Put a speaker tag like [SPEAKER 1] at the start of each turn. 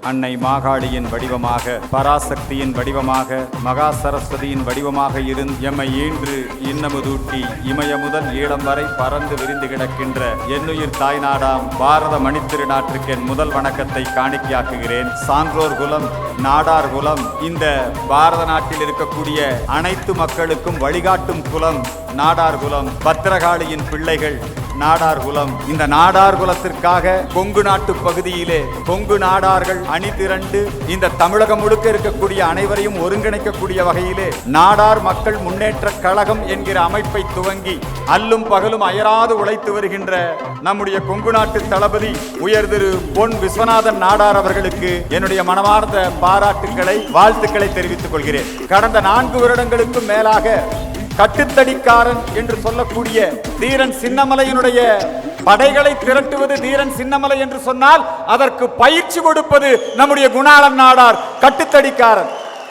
[SPEAKER 1] அன்னை மாகாளியின் வடிவமாக பராசக்தியின் வடிவமாக மகா சரஸ்வதியின் வடிவமாக இருந்து எம்மை ஈன்று இன்னமுதூட்டி இமய முதல் ஈழம் வரை பறந்து விரிந்து கிடக்கின்ற என்னுயிர் தாய்நாடாம் பாரத மணித்திருநாட்டுக்கு என் முதல் வணக்கத்தை காணிக்கையாக்குகிறேன். சான்றோர் குலம் நாடார் குலம் இந்த பாரத நாட்டில் இருக்கக்கூடிய அனைத்து மக்களுக்கும் வழிகாட்டும் குலம் நாடார் குலம் பத்திரகாளியின் பிள்ளைகள் நாடார் குலம் இந்த நாடார் குலத்திற்காக கொங்கு நாட்டு பகுதியிலே கொங்கு நாடார்கள் அணி திரண்டு இந்த தமிழகம் முழுக்க இருக்கக்கூடிய அனைவரையும் ஒருங்கிணைக்கக்கூடிய வகையிலே நாடார் மக்கள் முன்னேற்ற கழகம் என்கிற அமைப்பை துவங்கி அல்லும் பகலும் அயராது உழைத்து வருகின்ற நம்முடைய கொங்கு நாட்டு தளபதி உயர் திரு பொன் விஸ்வநாதன் நாடார் அவர்களுக்கு என்னுடைய மனமார்ந்த பாராட்டுகளை வாழ்த்துக்களை தெரிவித்துக் கொள்கிறேன். கடந்த நான்கு வருடங்களுக்கும் மேலாக கட்டுத்தடிக்காரன் என்று சொல்லக்கூடிய தீரன் சின்னமலையினுடைய படைகளை திரட்டுவது தீரன் சின்னமலை என்று சொன்னால் அதற்கு பயிற்சி கொடுப்பது நம்முடைய குணாளன் நாடார் கட்டுத்தடிக்காரன்.